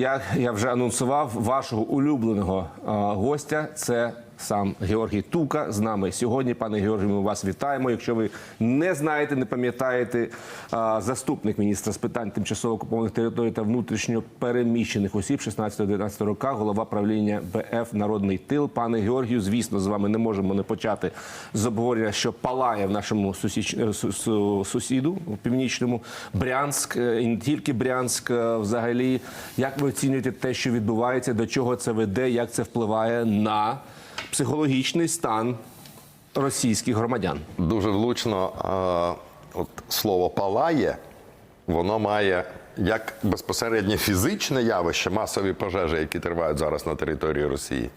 як я вже анонсував, вашого улюбленого гостя. Це сам Георгій Тука з нами сьогодні. Пане Георгію, ми вас вітаємо. Якщо ви не знаєте, не пам'ятаєте, заступник міністра з питань тимчасово окупованих територій та внутрішньо переміщених осіб 16-19 роках, голова правління БФ Народний тил. Пане Георгію, звісно, з вами не можемо не почати з обговорення, що палає в нашому сусіч... е, су- су- сусіду в північному Брянськ, е, і не тільки Брянськ. е, Взагалі, як ви оцінюєте те, що відбувається, до чого це веде, як це впливає на психологічний стан російських громадян? Дуже влучно а, от слово палає, воно має як безпосереднє фізичне явище, масові пожежі, які тривають зараз на території Росії.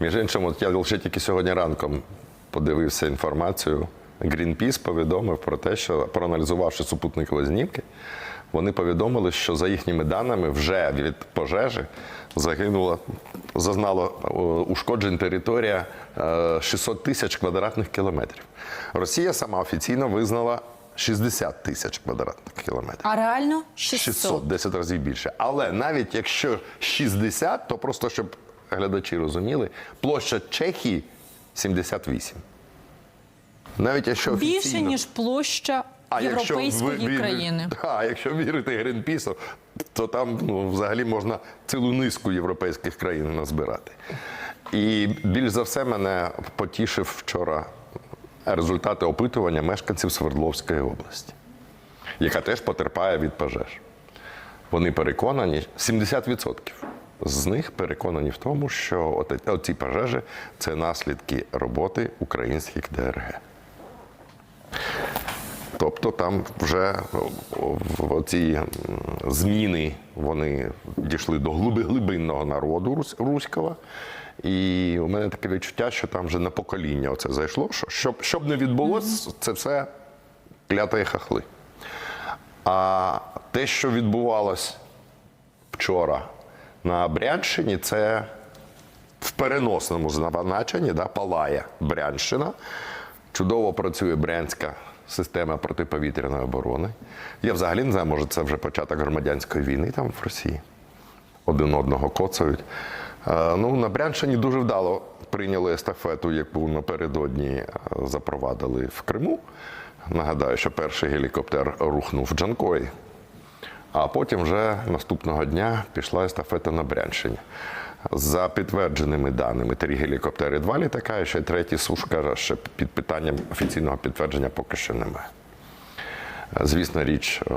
Між іншим, от я лише тільки сьогодні ранком подивився інформацію. Greenpeace повідомив про те, що проаналізувавши супутникові знімки, вони повідомили, що за їхніми даними вже від пожежі загинула, зазнала е, ушкоджень територія е, 600 тисяч квадратних кілометрів. Росія сама офіційно визнала 60 тисяч квадратних кілометрів. А реально 600. 600, 10 разів більше. Але навіть якщо 60, то просто щоб глядачі розуміли, площа Чехії 78. Навіть якщо Більше, ніж площа європейської ви- країни. А якщо вірити Гринпісу, то там ну, взагалі можна цілу низку європейських країн назбирати. І більш за все мене потішив вчора результати опитування мешканців Свердловської області, яка теж потерпає від пожеж. Вони переконані, 70% з них переконані в тому, що оці пожежі це наслідки роботи українських ДРГ. Тобто там вже ці зміни вони дійшли до глибинного народу руського. І у мене таке відчуття, що там вже на покоління оце зайшло. Що щоб, щоб не відбулося, це все клятої хахли. А те, що відбувалось вчора на Брянщині, це в переносному значенні, да, палає Брянщина. Чудово працює брянська система протиповітряної оборони. Я взагалі не знаю, може це вже початок громадянської війни там в Росії. Один одного коцають. Е, Ну, на Брянщині дуже вдало прийняли естафету, яку напередодні е, запровадили в Криму. Нагадаю, що перший гелікоптер рухнув в Джанкої. А потім вже наступного дня пішла естафета на Брянщині. За підтвердженими даними, три гелікоптери, два літака, і ще третій суш каже, що під питанням офіційного підтвердження поки що немає. Звісна річ, е,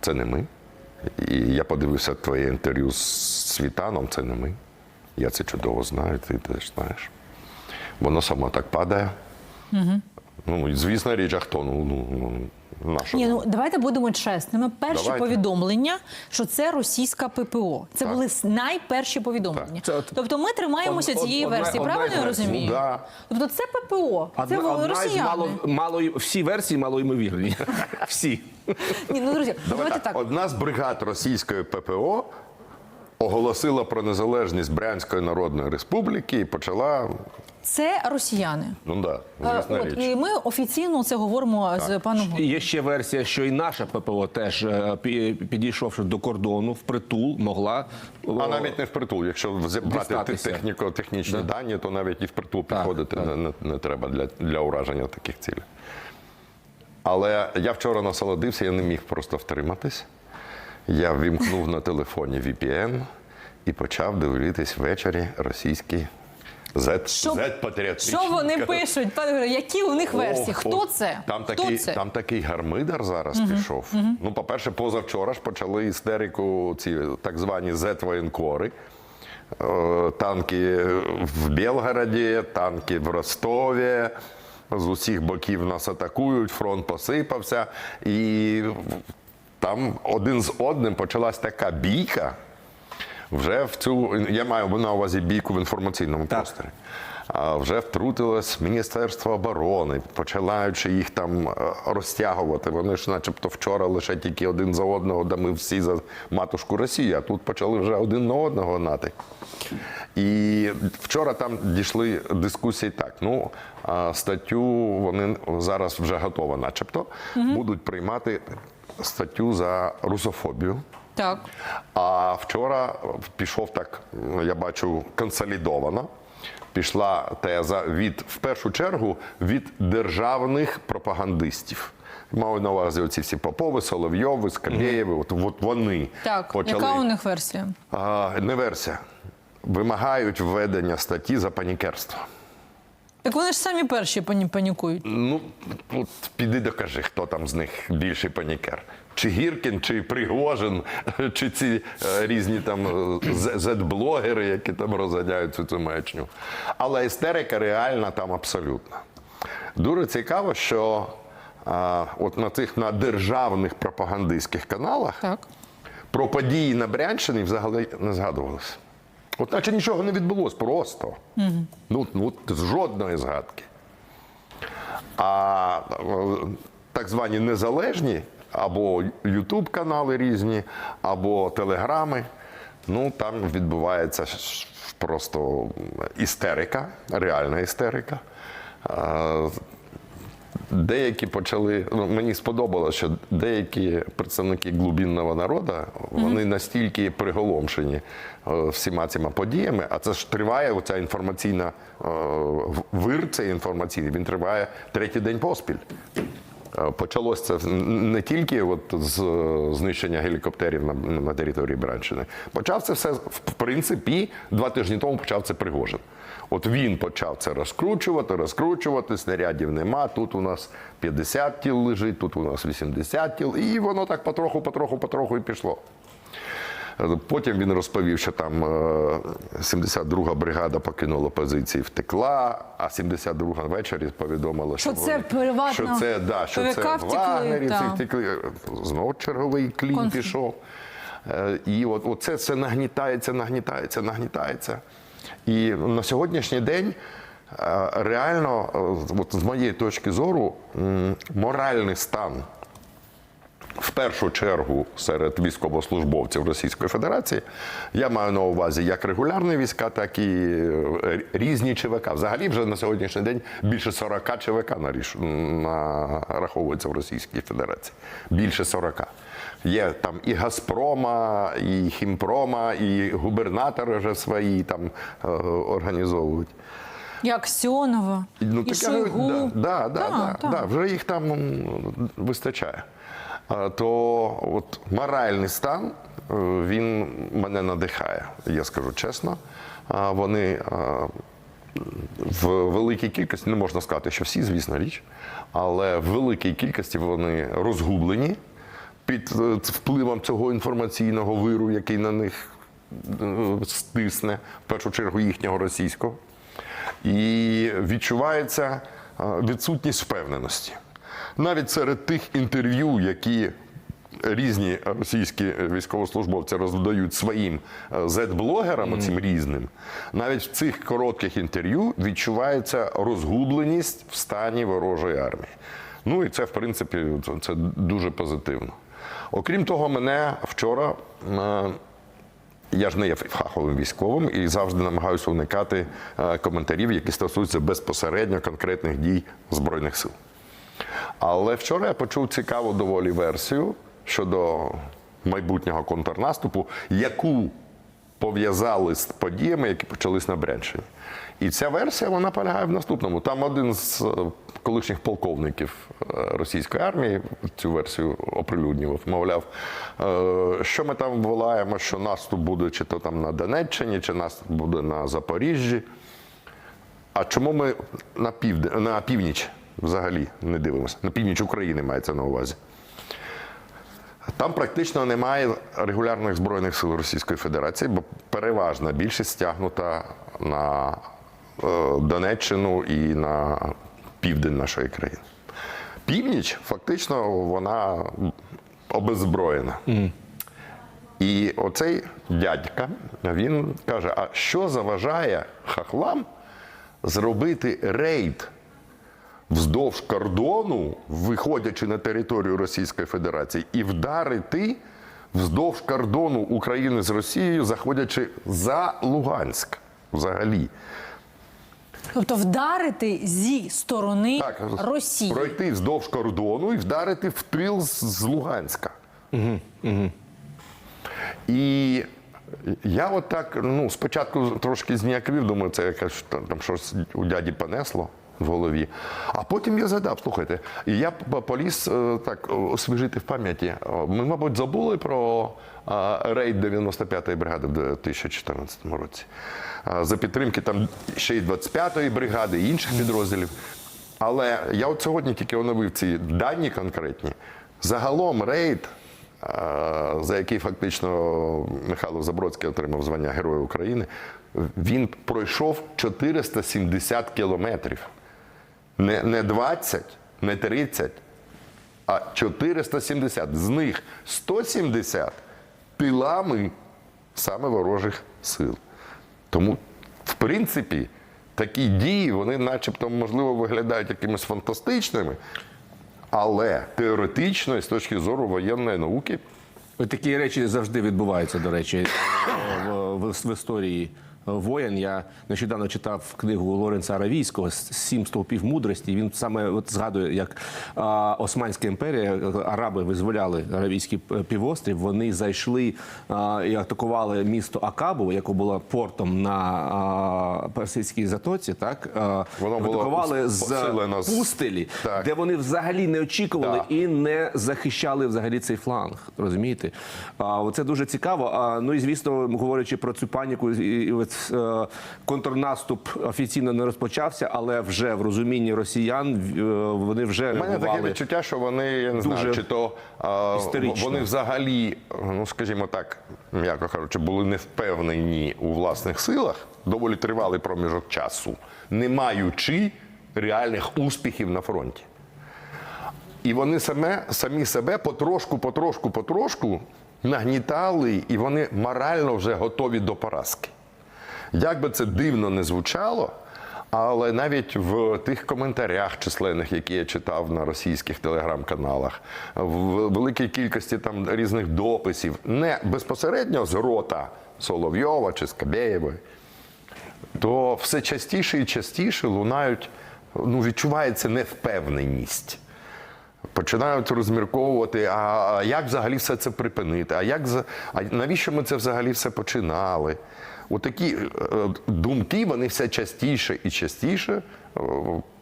це не ми. І я подивився твоє інтерв'ю з Світаном, це не ми. Я це чудово знаю, ти теж знаєш. Воно само так падає. Ну, і звісна річ, а хто? Ну, ну, на що? Ні, ну давайте будемо чесними. Перші Давайте. повідомлення, що це російська ППО. Це Так. були найперші повідомлення. Так. Це Тобто ми тримаємося од- цієї одна- версії. одна Правильно я розумію? Ну, да. Тобто це ППО. Це Одна, одна росіяни. мало, мало, всі версії малоймовірні. Всі. Ні, ну друзі, Давай давайте так. так. Одна з бригад російської ППО оголосила про незалежність Брянської Народної Республіки і почала. Це росіяни. Ну да, Е, звісна От річ. і ми офіційно це говоримо з паном. І Є ще версія, що і наша ППО теж е, підійшовши до кордону впритул, могла А навіть не впритул. Якщо брати техніко-технічні дані, то навіть і впритул Так, підходити так. Не, не, не треба для, для ураження таких цілей. Але я вчора насолодився, я не міг просто втриматись. Я ввімкнув на телефоні VPN і почав дивитись ввечері російський Z, Що- Z-патріотичний Що вони пишуть? Які у них версії? Хто це? Там Хто такий, це? там такий гармидар зараз пішов. Ну, по-перше, позавчора ж почали істерику ці так звані Z-воєнкори. Е, Танки в Белгороді, танки в Ростові. З усіх боків нас атакують, фронт посипався. І там один з одним почалась така бійка. Вже в цю я маю на увазі бійку в інформаційному Так. просторі. А вже втрутилось Міністерство оборони, починаючи їх там е, розтягувати. Вони ж, начебто, вчора лише тільки один за одного, да ми всі за матушку Росії, а тут почали вже один на одного гнати. І вчора там дійшли дискусії так. Ну, статтю вони зараз вже готова, начебто, будуть приймати статтю за русофобію. Так. А вчора пішов так, я бачу, консолідовано. Пішла теза від, в першу чергу, від державних пропагандистів. Маю на увазі оці всі Попови, Соловйови, Скабєєви, от, от вони Так, почали. яка у них версія? А, не версія. Вимагають введення статті за панікерство. Так вони ж самі перші пані- панікують. Ну, от піди докажи, хто там з них більший панікер. Чи Гіркін, чи Пригожин, чи ці е, різні там е, зет-блогери, які там розганяють цю, цю маячню. Але істерика реальна там абсолютно. Дуже цікаво, що а, от на цих на державних пропагандистських каналах Так. про події на Брянщині взагалі не згадувалося. От наче нічого не відбулося, просто. Ну, ну, жодної згадки. А е, так звані незалежні або Ютуб-канали різні, або телеграми. Ну, там відбувається просто істерика, реальна істерика. Деякі почали, ну мені сподобалося, що деякі представники глубинного народу вони настільки приголомшені е, всіма цими подіями, а це ж триває оця інформаційна е, вир, цей інформаційний, він триває третій день поспіль. Е, Почалося це не тільки от з е, знищення гелікоптерів на, на території Бранщини. Почав це все, в принципі, два тижні тому почав це Пригожин. От він почав це розкручувати, розкручувати, снарядів нема. Тут у нас 50 тіл лежить, тут у нас 80 тіл, і воно так потроху, потроху, потроху і пішло. Е, Потім він розповів, що там е, 72-га бригада покинула позиції, втекла, а 72-га ввечері повідомила, що, Що це вони- приватна що це, да, що це втекли, вагнерівці втекли. Знову черговий клін Конфлікт. пішов. Е, І от, от це все нагнітається, нагнітається, нагнітається. І на сьогоднішній день е, реально, е, от з моєї точки зору, моральний стан в першу чергу серед військовослужбовців Російської Федерації. Я маю на увазі як регулярні війська, так і е, різні ЧВК. Взагалі, вже на сьогоднішній день більше 40 ЧВК нараховується в Російській Федерації. Більше 40. Є там і Газпрома, і Хімпрома, і губернатори вже свої там е, організовують. І Аксьонова, Ну, і так, Шойгу. Да, да, да, Так, да, да, вже їх там вистачає. То от моральний стан е, він мене надихає, я скажу чесно. Вони в великій кількості, не можна сказати, що всі, звісно, річ, але в великій кількості вони розгублені під е, впливом цього інформаційного виру, який на них е, стисне, в першу чергу їхнього російського. І відчувається е, відсутність впевненості. Навіть серед тих інтерв'ю, які різні російські військовослужбовці роздають своїм е, зет-блогерам, цим різним, навіть в цих коротких інтерв'ю відчувається розгубленість в стані ворожої армії. Ну і це, в принципі, це- це дуже позитивно. Окрім того, мене вчора. е, я ж не є фаховим військовим і завжди намагаюся уникати е, коментарів, які стосуються безпосередньо конкретних дій Збройних сил. Але вчора я почув цікаву доволі версію щодо майбутнього контрнаступу, яку пов'язали з подіями, які почались на Брянщині. І ця версія вона полягає в наступному. Там один з е, колишніх полковників е, російської армії цю версію оприлюднював. Мовляв, е, що ми там волаємо, що наступ буде чи то там на Донеччині, чи наступ буде на Запоріжжі. А чому ми на, півд... на північ взагалі не дивимося? На північ України мається на увазі. Там практично немає регулярних збройних сил Російської Федерації, бо переважна більшість стягнута на е, Донеччину і на південь нашої країни. Північ фактично вона обеззброєна. І оцей дядька він каже: а що заважає хахлам зробити рейд вздовж кордону, виходячи на територію Російської Федерації, і вдарити вздовж кордону України з Росією, заходячи за Луганськ взагалі. Тобто вдарити зі сторони Росії. пройти вздовж кордону і вдарити в тил з, з Луганська. І я от так, ну, спочатку трошки зніяковів, думаю, це якась там щось у дяді понесло в голові. А потім я згадав, слухайте, і я поліз е, так освіжити в пам'яті. Ми, мабуть, забули про рейд 95-ї бригади в 2014 році. За підтримки там ще й 25-ї бригади, і інших підрозділів. Але я от сьогодні тільки оновив ці дані конкретні. Загалом рейд, за який фактично Михайло Забродський отримав звання Героя України, він пройшов 470 кілометрів. Не, не 20, не 30, а 470. З них 170 тилами саме ворожих сил. Тому, в принципі, такі дії, вони начебто, можливо, виглядають якимись фантастичними, але теоретично, з точки зору воєнної науки, Такі речі завжди відбуваються, до речі, в, в, в історії воєн. Я нещодавно читав книгу Лоренца Аравійського «Сім стовпів мудрості. Він саме от згадує, як а, Османська імперія, араби визволяли Аравійський півострів. Вони зайшли а, і атакували місто Акабу, яке було портом на а, Персидській затоці. Так Воно було атакували з посилено з- пустелі, Так. де вони взагалі не очікували Так. і не захищали взагалі цей фланг. Розумієте? А, це дуже цікаво. А, ну і звісно, говорячи про цю паніку, і, контрнаступ офіційно не розпочався, але вже в розумінні росіян е, вони вже У мене таке відчуття, що вони, я не знаю, чи то а, вони взагалі, ну скажімо так, м'яко кажучи, були не впевнені у власних силах доволі тривалий проміжок часу, не маючи реальних успіхів на фронті. І вони саме, самі себе потрошку, потрошку, потрошку нагнітали, і вони морально вже готові до поразки. Як би це дивно не звучало, але навіть в тих коментарях численних, які я читав на російських телеграм-каналах, в великій кількості там різних дописів, не безпосередньо з рота Соловйова чи Скабєєвої, то все частіше і частіше лунають, ну, відчувається невпевненість. Починають розмірковувати, а як взагалі все це припинити? А як а навіщо ми це взагалі все починали? Отакі е, думки вони все частіше і частіше е,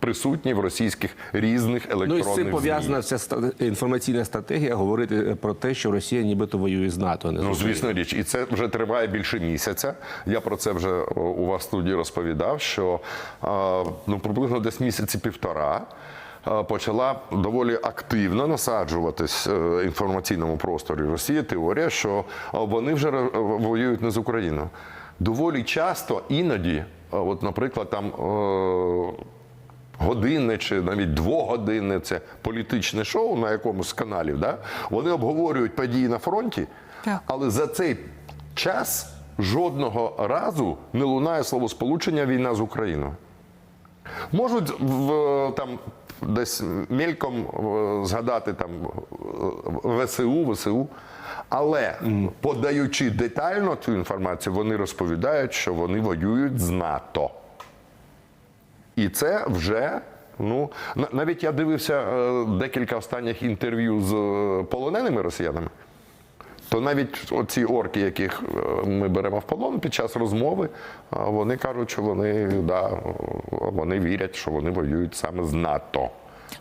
присутні в російських різних Ну і електронних з цим пов'язана вся інформаційна стратегія говорити про те, що Росія нібито воює з НАТО. Не Ну, звісно річ, і це вже триває більше місяця. Я про це вже у вас в студії розповідав, що ну, приблизно десь місяці півтора. Почала доволі активно насаджуватись е, в інформаційному просторі Росії теорія, що вони вже воюють не з Україною. Доволі часто іноді, от, наприклад, там е, годинне чи навіть двогодинне це політичне шоу на якомусь з каналів, да? вони обговорюють події на фронті, Так. але за цей час жодного разу не лунає словосполучення війна з Україною. Можуть в, там десь мельком е, згадати там е, ВСУ, ВСУ. Але подаючи детально цю інформацію, вони розповідають, що вони воюють з НАТО. І це вже. Ну, навіть я дивився е, декілька останніх інтерв'ю з е, полоненими росіянами. То навіть оці орки, яких е, ми беремо в полон під час розмови, вони кажуть, що вони, да, вони вірять, що вони воюють саме з НАТО.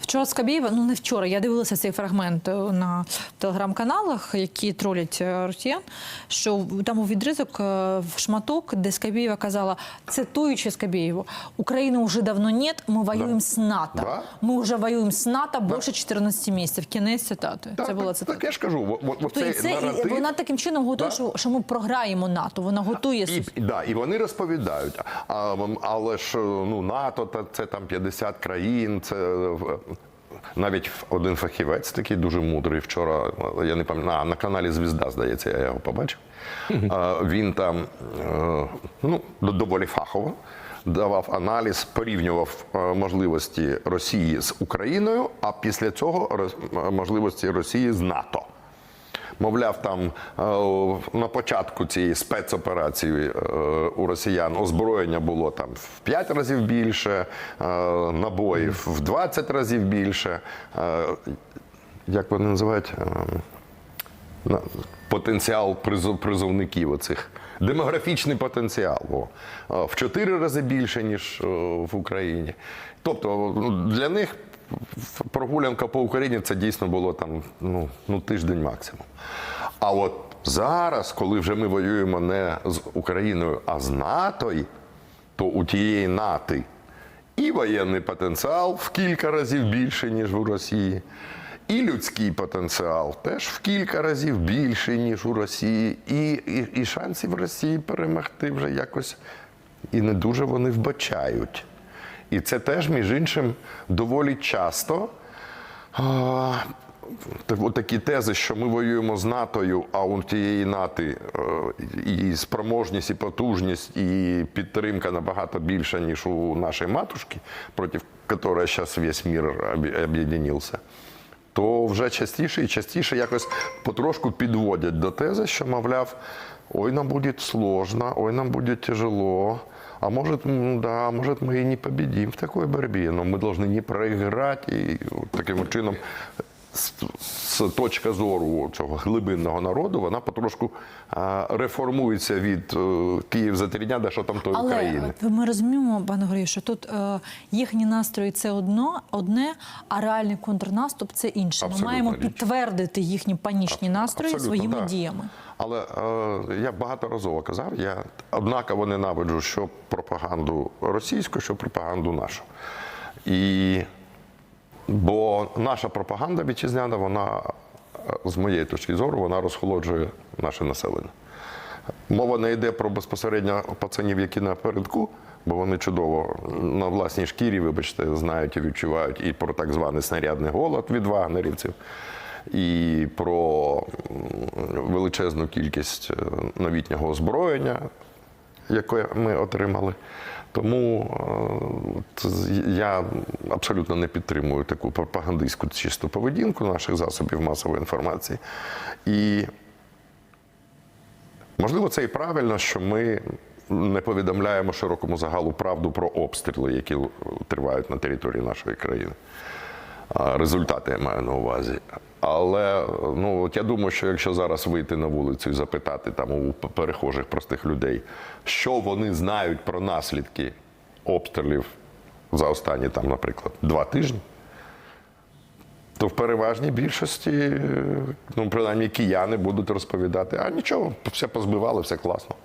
Вчора Скабєєва, ну не вчора, я дивилася цей фрагмент е, на телеграм-каналах, які тролять е, росіян. Що там у відризок е, в шматок, де Скабєєва казала, цитуючи Скабєєву, України вже давно нет, ми воюємо з НАТО. Да. Ми вже воюємо з НАТО більше 14 місяців. Кінець цитати. Це була так, цитата. так я ж кажу, от Тобто цей це наратив, вона таким чином готує, Да. що, що ми програємо НАТО. Вона готує І, і, да, і вони розповідають, а, але ж ну, НАТО це там 50 країн. Це навіть один фахівець, такий дуже мудрий. Вчора я не пам'ятаю, на, на каналі Звізда, здається, я його побачив. Він там е, ну, доволі фахово. Давав аналіз, порівнював е, можливості Росії з Україною, а після цього можливості Росії з НАТО. Мовляв, там е, на початку цієї спецоперації е, у росіян озброєння було там в 5 разів більше, е, набоїв в 20 разів більше. Як вони називають? Потенціал призовників оцих. Демографічний потенціал о, в чотири рази більше, ніж о, в Україні. Тобто ну, для них прогулянка по Україні це дійсно було там ну, ну, тиждень максимум. А от зараз, коли вже ми воюємо не з Україною, а з НАТО, то у тієї НАТО і воєнний потенціал в кілька разів більше, ніж у Росії, і людський потенціал теж в кілька разів більший, ніж у Росії, і, і, і шансів Росії перемогти вже якось і не дуже вони вбачають. І це теж, між іншим, доволі часто. Такі тези, що ми воюємо з НАТОю, а у тієї НАТО е, і спроможність, і потужність, і підтримка набагато більша, ніж у нашої матушки, проти якої зараз весь мір об'є- об'єднався, то вже частіше і частіше якось потрошку підводять до тези, що, мовляв, ой, нам буде сложно, ой, нам буде тяжело. А может, м, да, может, мы и не победим в такой борьбе, но мы должны не проиграть. І от таким чином, з, точки зору цього глибинного народу, вона потрошку а, реформується від е, Київ за три дня до що там тої Але України. от ми розуміємо, пане Горію, що тут е, їхні настрої це одно, одне, а реальний контрнаступ це інше. Абсолютно Ми маємо річ. підтвердити їхні панічні настрої Абсолютно, своїми да. діями. Але е, я багаторазово казав, я однаково ненавиджу що пропаганду російську, що пропаганду нашу. І, бо наша пропаганда вітчизняна, вона, е, з моєї точки зору, вона розхолоджує наше населення. Мова не йде про безпосередньо пацанів, які напередку, бо вони чудово на власній шкірі, вибачте, знають і відчувають і про так званий снарядний голод від вагнерівців, і про величезну кількість е, новітнього озброєння, яке ми отримали. Тому е, я абсолютно не підтримую таку пропагандистську чисту поведінку наших засобів масової інформації. І Можливо, це і правильно, що ми не повідомляємо широкому загалу правду про обстріли, які тривають на території нашої країни. Результати я маю на увазі. Але ну, от я думаю, що якщо зараз вийти на вулицю і запитати там у перехожих простих людей, що вони знають про наслідки обстрілів за останні, там, наприклад, два тижні, то в переважній більшості, ну принаймні кияни будуть розповідати, а нічого, все позбивали, все класно.